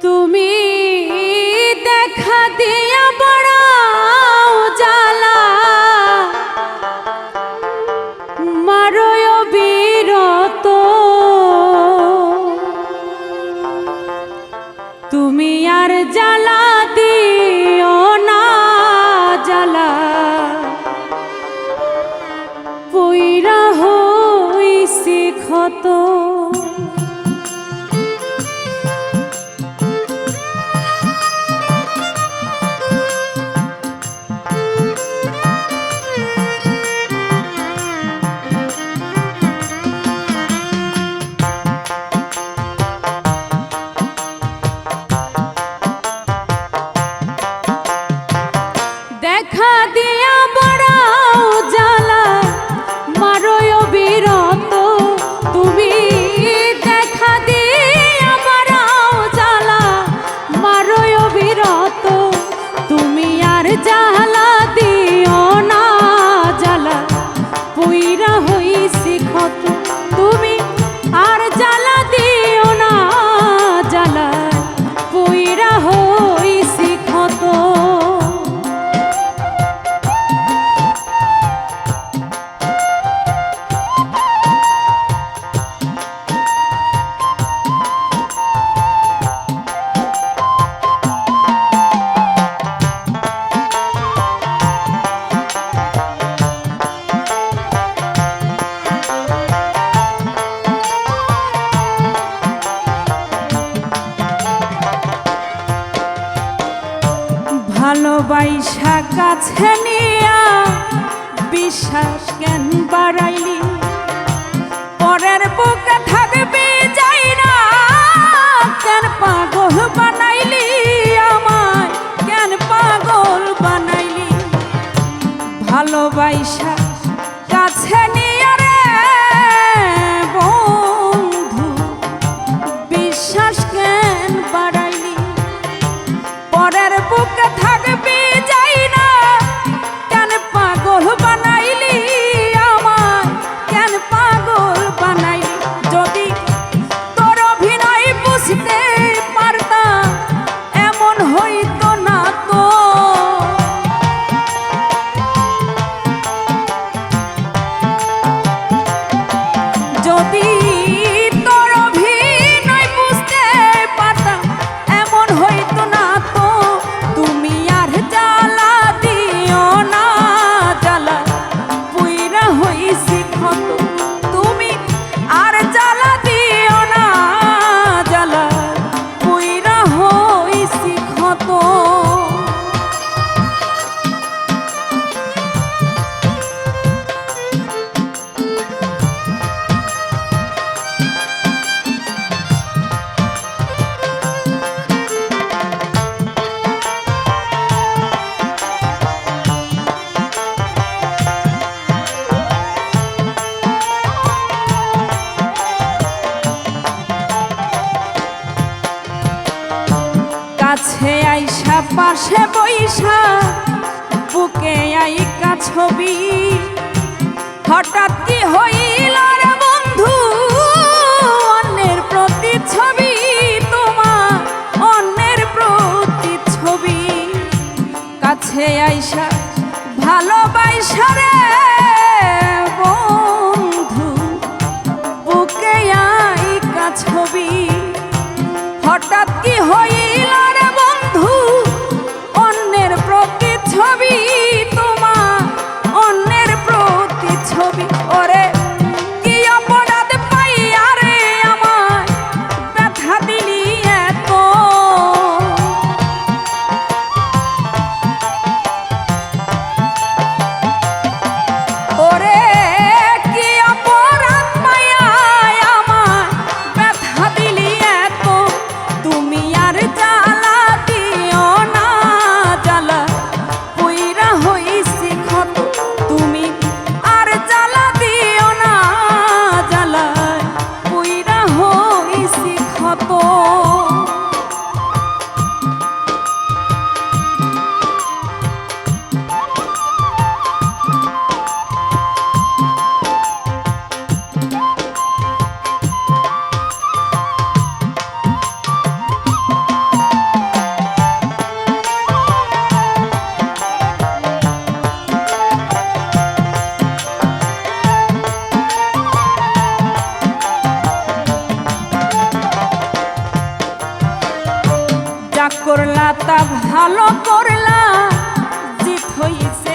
তুমি দেখা দিয়া বড় জ্বালা। মারয় বিরত। তুমি আর জ্বালা দিও না, জ্বালা। পৈরা হইছে ক্ষত। জাহালা ভালোবাইসা কাছে নিয়া বিশ্বাস জ্ঞান বাড়াইলি। পরের বুকে থাকবি যাই না। কেন পাগল বান পাশে বৈশা, বুকে আইকা ছবি। হঠাৎ কি হইল রে বন্ধু, অন্যের প্রতি ছবি তোমার, অন্যের প্রতি ছবি কাছে আইসা ভালোবাইসা রে বন্ধু, বুকে আইকা ছবি। হঠাৎ কি হই ভালো করলা জিত হইছে